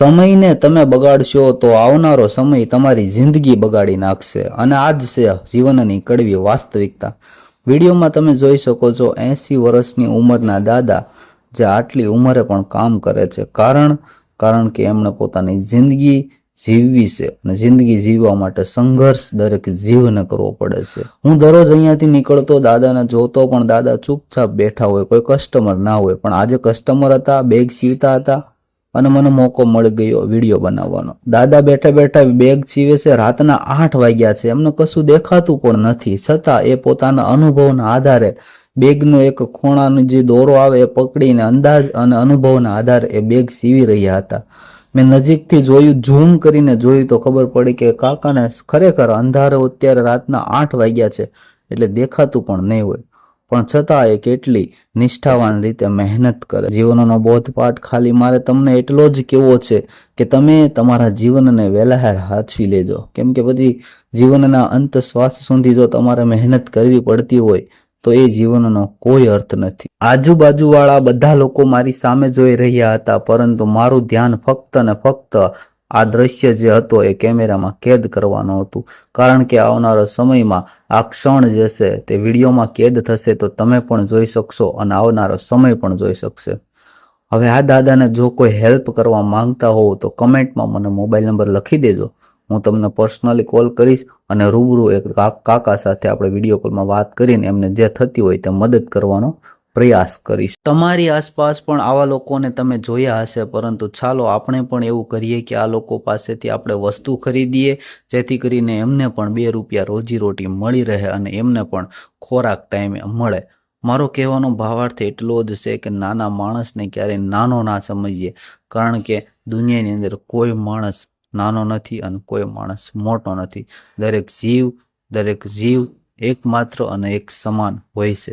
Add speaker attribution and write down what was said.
Speaker 1: સમયને તમે બગાડશો તો આવનારો સમય તમારી જિંદગી બગાડી નાખશે અને આ જ છે જીવનની કડવી વાસ્તવિકતા. વિડીયોમાં તમે જોઈ શકો છો એંસી વર્ષની ઉંમરના દાદા જે આટલી ઉંમરે પણ કામ કરે છે. કારણ કારણ કે એમણે પોતાની જિંદગી જીવવી છે અને જિંદગી જીવવા માટે સંઘર્ષ દરેક જીવને કરવો પડે છે. હું દરરોજ અહીંયાથી નીકળતો દાદાને જોતો પણ દાદા ચૂપચાપ બેઠા હોય, કોઈ કસ્ટમર ના હોય. પણ આજે કસ્ટમર હતા બેગ સીવતા હતા અને મને મોકો મળી ગયો વીડિયો બનાવવાનો. દાદા બેઠા બેઠા બેગ સીવે છે, રાતના આઠ વાગ્યા છે. એમને કશું દેખાતું પણ નથી. છતાં એ પોતાના અનુભવના આધારે બેગનો એક ખૂણાનો જે દોરો આવે એ પકડીને અંદાજ અને અનુભવના આધારે એ બેગ સીવી રહ્યા હતા. મેં નજીકથી જોયું, ઝૂમ કરીને જોયું તો ખબર પડી કે કાકાને ખરેખર અંધારો અત્યારે રાતના આઠ વાગ્યા છે. એટલે દેખાતું પણ નહીં હોય. પણ છતાં એ કેટલી નિષ્ઠાવાન રીતે મહેનત કરે. જીવનનો બોધપાઠ ખાલી મારે તમને એટલો જ કેવો છે કે તમે તમારા જીવનને વહેલા હાચવી લેજો. કેમ કે પછી જીવનના અંત શ્વાસ સુધી જો તમારે મહેનત કરવી પડતી હોય તો એ જીવનનો કોઈ અર્થ નથી. આજુબાજુવાળા બધા લોકો મારી સામે જોઈ રહ્યા હતા પરંતુ મારું ધ્યાન ફક્ત ને ફક્ત આ દ્રશ્ય જે હતો એ કેમેરામાં કેદ કરવાનો હતું. કારણ કે આવનારો સમયમાં આ ક્ષણ જે છે તે વિડીયોમાં કેદ થશે તો તમે પણ જોઈ શકશો અને આવનારો સમય પણ જોઈ શકશે. હવે આ દાદાને જો કોઈ હેલ્પ કરવા માંગતા હોવ તો કમેન્ટમાં મને મોબાઈલ નંબર લખી દેજો. હું તમને પર્સનલી કોલ કરીશ અને રૂબરૂ એક કાકા સાથે આપણે વીડિયો કોલમાં વાત કરીને એમને જે થતી હોય તે મદદ કરવાનો પ્રયાસ કરીશ. તમારી આસપાસ પણ આવા લોકોને તમે જોયા હશે, પરંતુ ચાલો આપણે પણ એવું કરીએ કે આ લોકો પાસેથી આપણે વસ્તુ ખરીદીએ, જેથી કરીને એમને પણ બે રૂપિયા રોજીરોટી મળી રહે અને એમને પણ ખોરાક ટાઈમે મળે. મારો કહેવાનો ભાવાર્થ એટલો જ છે કે નાના માણસને ક્યારેય નાનો ના સમજીએ, કારણ કે દુનિયાની અંદર કોઈ માણસ નાનો નથી અને કોઈ માણસ મોટો નથી. દરેક જીવ દરેક જીવ એકમાત્ર અને એક સમાન હોય છે.